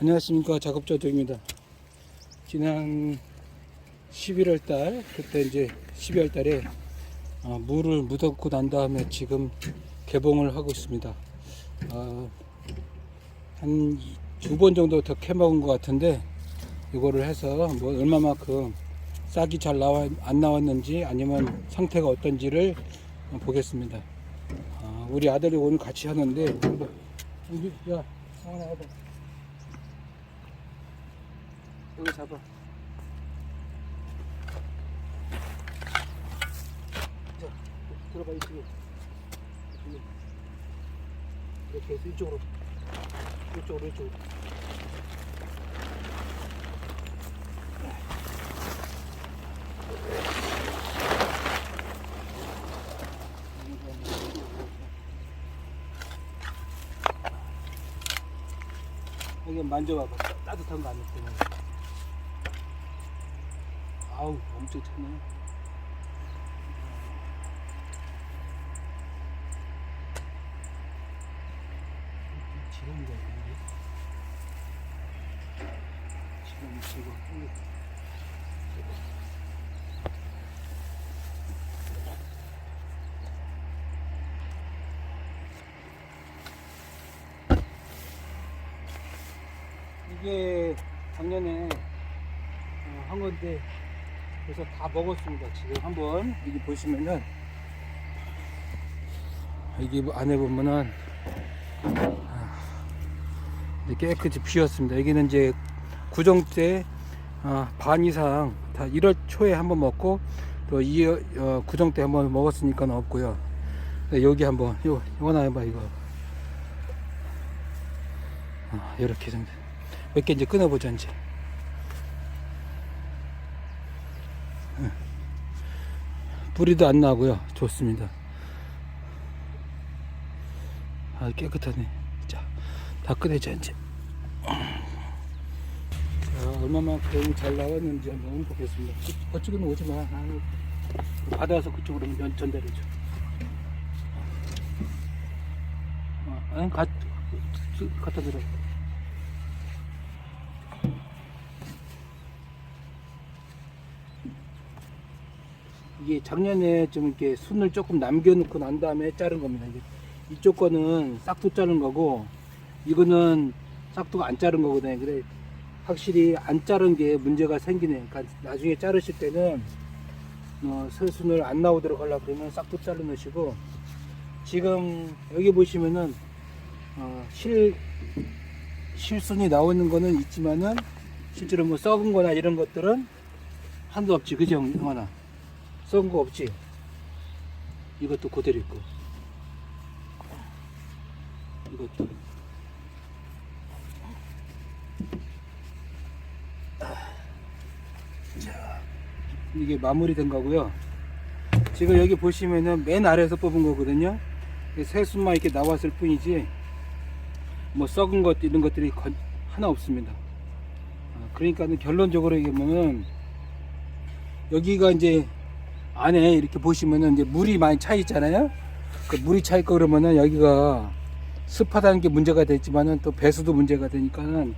안녕하십니까 작업자도입니다. 지난 11월 달 그때 이제 12월 달에 어, 물을 묻었고 난 다음에 지금 개봉을 하고 있습니다. 어, 한두 번 정도 더 캐먹은 것 같은데 이거를 해서 뭐 얼마만큼 싹이 잘 나와 안 나왔는지 아니면 상태가 어떤지를 보겠습니다. 아, 우리 아들이 오늘 같이 하는데 야 상원아 와봐 여기 잡아. 자 들어가 이쪽에. 이렇게 해서 이쪽으로. 이쪽으로 이쪽으로. 만져봐봐. 따- 따뜻한 거 아니야 때문에 아우 엄청 차네. 이게 지금 지금 이게 작년에 어, 한 건데 그래서 다 먹었습니다. 지금 한번 여기 보시면은 여기 안에 보면은 아, 깨끗이 비었습니다. 여기는 이제 구정 때 아, 반 이상 다 1월 초에 한번 먹고 또 이, 어, 구정 때 한번 먹었으니까 없고요. 네, 여기 한번 요 이거 나 해봐 이거 아, 이렇게 정도 몇 개 이제 끊어보자 이제 뿌리도 안 나고요. 좋습니다. 아 깨끗하네. 자다 꺼내자 이제. 자 얼마만큼 잘 나왔는지 한번 보겠습니다. 그- 그쪽으로 오지 마. 아, 받아서 그쪽으로 면 전달해줘 어, 아니 가, 갖다 드려 이게 작년에 좀 이렇게 순을 조금 남겨놓고 난 다음에 자른 겁니다. 이쪽 거는 싹도 자른 거고 이거는 싹도 안 자른 거거든요. 그래 확실히 안 자른 게 문제가 생기네. 그러니까 나중에 자르실 때는 어, 새순을 안 나오도록 하려 그러면 싹도 자르 넣으시고 지금 여기 보시면은 어, 실 실순이 나오는 거는 있지만은 실제로 뭐 썩은 거나 이런 것들은 한도 없지 그죠 형아 썩은 거 없지? 이것도 그대로 있고. 이것도. 자 이게 마무리된 거고요. 지금 여기 보시면은 맨 아래에서 뽑은 거거든요. 새순만 이렇게 나왔을 뿐이지 뭐 썩은 것 이런 것들이 건- 하나 없습니다. 그러니까 결론적으로 얘기하면은 여기가 이제 안에 이렇게 보시면은 이제 물이 많이 차 있잖아요. 그 물이 차 있고 그러면은 여기가 습하다는 게 문제가 됐지만은 또 배수도 문제가 되니까는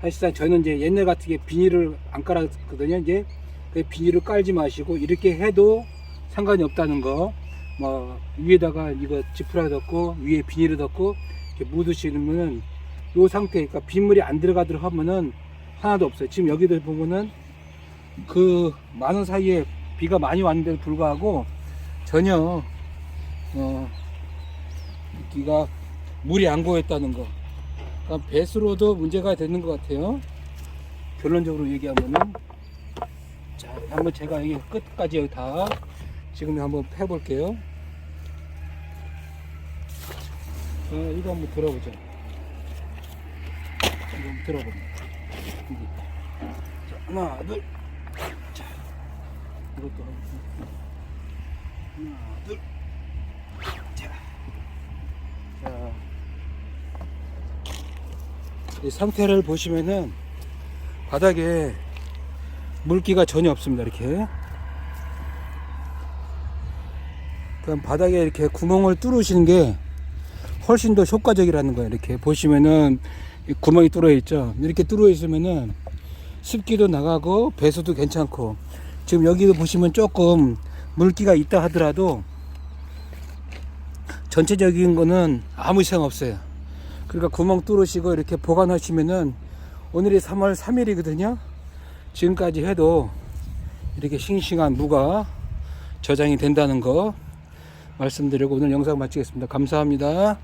사실상 저는 이제 옛날 같은 게 비닐을 안 깔았거든요. 이제 그 비닐을 깔지 마시고 이렇게 해도 상관이 없다는 거. 뭐 위에다가 이거 지푸라 덮고 위에 비닐을 덮고 이렇게 묻으시면은 요 상태, 그러니까 빗물이 안 들어가도록 하면은 하나도 없어요. 지금 여기도 보면은 그 많은 사이에 비가 많이 왔는데도 불구하고 전혀 어 여기가 물이 안 고였다는 거. 그러니까 배수로도 문제가 되는 것 같아요. 결론적으로 얘기하면은 자 한번 제가 여기 끝까지 여기 다 지금 한번 해볼게요. 자, 이거 한번 들어보자. 이거 한번 들어봅니다. 하나, 둘. 자, 이것도. 하나, 둘. 자. 자. 이 상태를 보시면은 바닥에 물기가 전혀 없습니다. 이렇게. 그럼 바닥에 이렇게 구멍을 뚫으시는 게 훨씬 더 효과적이라는 거예요. 이렇게 보시면은 이 구멍이 뚫어 있죠. 이렇게 뚫어 있으면은 습기도 나가고 배수도 괜찮고 지금 여기도 보시면 조금 물기가 있다 하더라도 전체적인 거는 아무 이상 없어요. 그러니까 구멍 뚫으시고 이렇게 보관하시면은 오늘이 3월 3일이거든요. 지금까지 해도 이렇게 싱싱한 무가 저장이 된다는 거 말씀드리고 오늘 영상 마치겠습니다. 감사합니다.